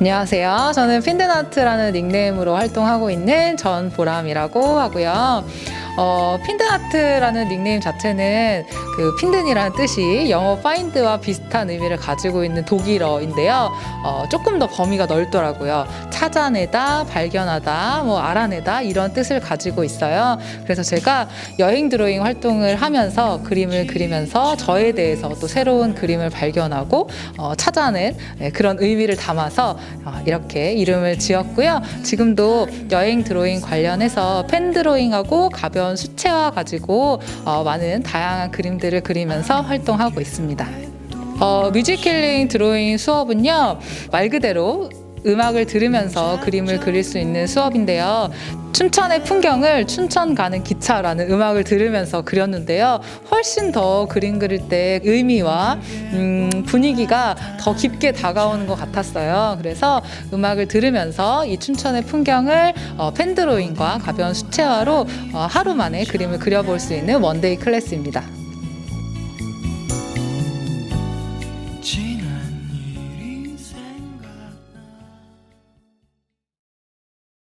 안녕하세요. 저는 핀드나트라는 닉네임으로 활동하고 있는 전보람이라고 하고요. 어, 핀드나트라는 닉네임 자체는 그 핀든이라는 뜻이 영어 파인드와 비슷한 의미를 가지고 있는 독일어인데요. 어, 조금 더 범위가 넓더라고요. 찾아내다, 발견하다, 뭐 알아내다 이런 뜻을 가지고 있어요. 그래서 제가 여행 드로잉 활동을 하면서 그림을 그리면서 저에 대해서 또 새로운 그림을 발견하고 어, 찾아낸 네, 그런 의미를 담아서 어, 이렇게 이름을 지었고요. 지금도 여행 드로잉 관련해서 펜 드로잉하고 가벼운 수채화 가지고 어, 많은 다양한 그림들을 그리면서 활동하고 있습니다. 어, 뮤직 힐링 드로잉 수업은요 말 그대로 음악을 들으면서 그림을 그릴 수 있는 수업인데요. 춘천의 풍경을 춘천 가는 기차라는 음악을 들으면서 그렸는데요. 훨씬 더 그림 그릴 때 의미와 음, 분위기가 더 깊게 다가오는 것 같았어요. 그래서 음악을 들으면서 이 춘천의 풍경을 어, 펜드로잉과 가벼운 수채화로 어, 하루 만에 그림을 그려볼 수 있는 원데이 클래스입니다.